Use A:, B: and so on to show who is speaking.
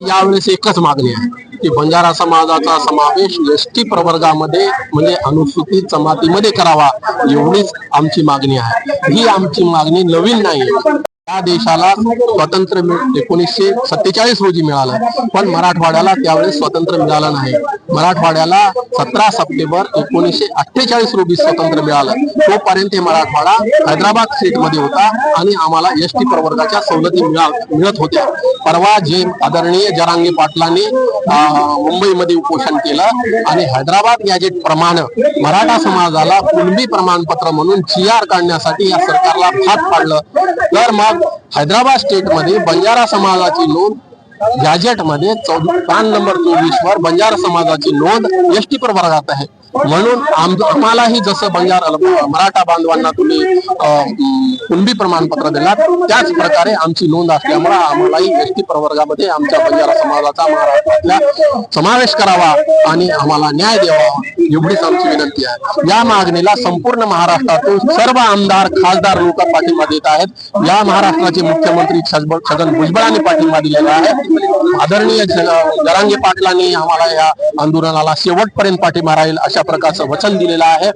A: यावेळेस एकच मागणी आहे की बंजारा समाजाचा समावेश एस टी प्रवर्गामध्ये म्हणजे अनुसूचित जमातीमध्ये करावा एवढीच आमची मागणी आहे. ही आमची मागणी नवीन नाही. या देशाला स्वातंत्र्य मिळ- एकोणीसशे सत्तेचाळीस रोजी मिळालं पण मराठवाड्याला त्यावेळेस स्वातंत्र्य मिळालं नाही. मराठवाड्याला सतरा सप्टेंबर एकोणीसशे अठ्ठेचाळीस रोजी स्वातंत्र्य मिळालं. तोपर्यंत हे मराठवाडा हैदराबाद स्टेटमध्ये होता आणि आम्हाला एस टी प्रवर्गाच्या सवलती मिळा- मिळत होत्या. परवा जे आदरणीय जरांगी पाटलांनी मुंबईमध्ये उपोषण केलं आणि हैदराबाद गॅजेट प्रमाणे मराठा समाजाला कुणबी प्रमाणपत्र म्हणून जी आर काढण्यासाठी या सरकारला भाग पाडलं. तर मग हैदराबाद स्टेटमध्ये बंजारा समाजाची नोंद गॅजेटमध्ये चौदा पान नंबर चोवीस वर बंजारा समाजाची नोंद एस टी प्रवर्गात आहे. म्हणून आम्हालाही जसं बंजार मराठा बांधवांना तुम्ही अं, कुणबी प्रमाणपत्र दिलात त्याच प्रकारे आमची नोंद असल्यामुळे आम्हालाही एस टी प्रवर्गामध्ये आमच्या बंजारा समाजाचा महाराष्ट्रातल्या समावेश करावा आणि आम्हाला न्याय द्यावा एवढीच आमची विनंती आहे. या मागणीला संपूर्ण महाराष्ट्रातून सर्व आमदार खासदार लोक पाठिंबा देत आहेत. या महाराष्ट्राचे मुख्यमंत्री छगन भुजबळांनी पाठिंबा दिलेला आहे. आदरणीय जरांगे पाटलांनी आम्हाला या आंदोलनाला शेवटपर्यंत पाठिंबा राहील अशा प्रकारचं वचन दिलेलं आहे.